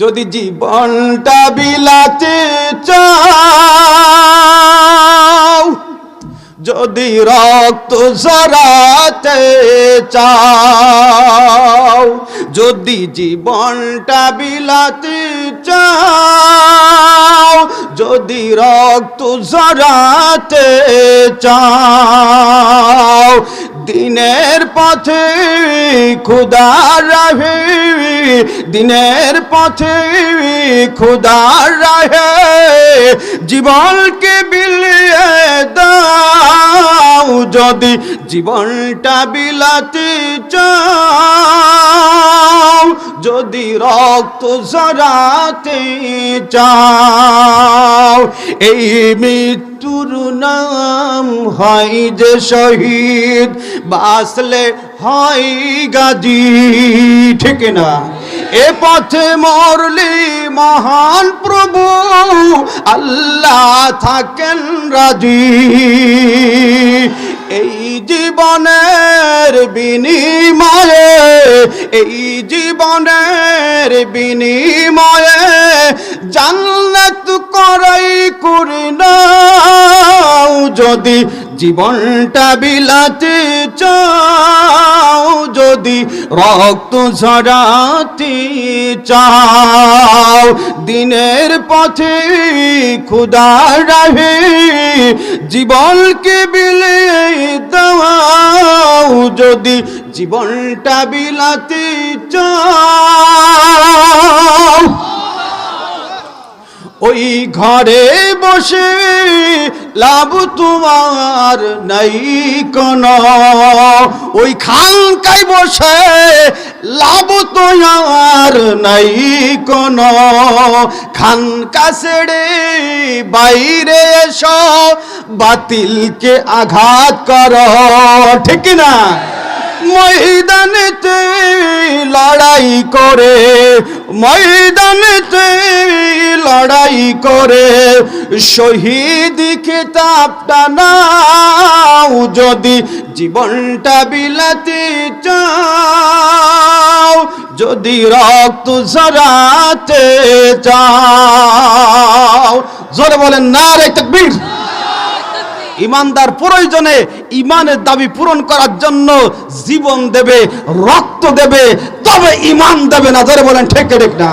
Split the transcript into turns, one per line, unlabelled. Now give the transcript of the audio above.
যদি জীবনটা বিলাতে চাও, যদি রক্ত ঝরাতে চাও, যদি জীবনটা বিলাতে চাও, যদি রক্ত ঝরাতে চাও, দিনের পথে খুদার রাহে, দিনের পথে খুদার রাহে, জীবনকে বিলিয়ে দাও, যদি জীবনটা বিলাতে চাও, যদি রক্ত জরাতে চাও। এই মৃত্যুর নাম হয় যে শহীদ। বাসলে হয় গাজী, ঠিক না? এ পথে মরলি মহান প্রভু, আল্লাহ থাকেন রাজি। এই জীবনের বিনিময়ে এই জীবনের বিনিময়ে জান্নাত করাই করি নাও। যদি জীবনটা বিলাতে চাও, যদি রক্ত ঝরাতে চাও, দিনের পথে খুদা রাহে জীবনকে বিলে দাও। যদি জীবনটা বিলাতে ওই ঘরে বসে লাভ তোমার নাই কোন। ওই খানকায় বসে লাভ তোমার নাই কোন। খানকা ছেড়ে বাইরে এসো, বাতিলকে আঘাত কর। ঠিক না ময়দানেতে লড়াই করে, ময়দানেতে লড়াই করে, শহীদ খেতাবটা নাও যদি জীবনটা বিলাতে চাও, যদি রক্ত ঝরাতে চাও। জোরে বলেন না রে তকবীর। ইমানদার প্রয়োজনে ইমানের দাবি পূরণ করার জন্য জীবন দেবে, রক্ত দেবে, তবে ইমান দেবে না। ধরে বলেন, ঠেকে ঠেক না?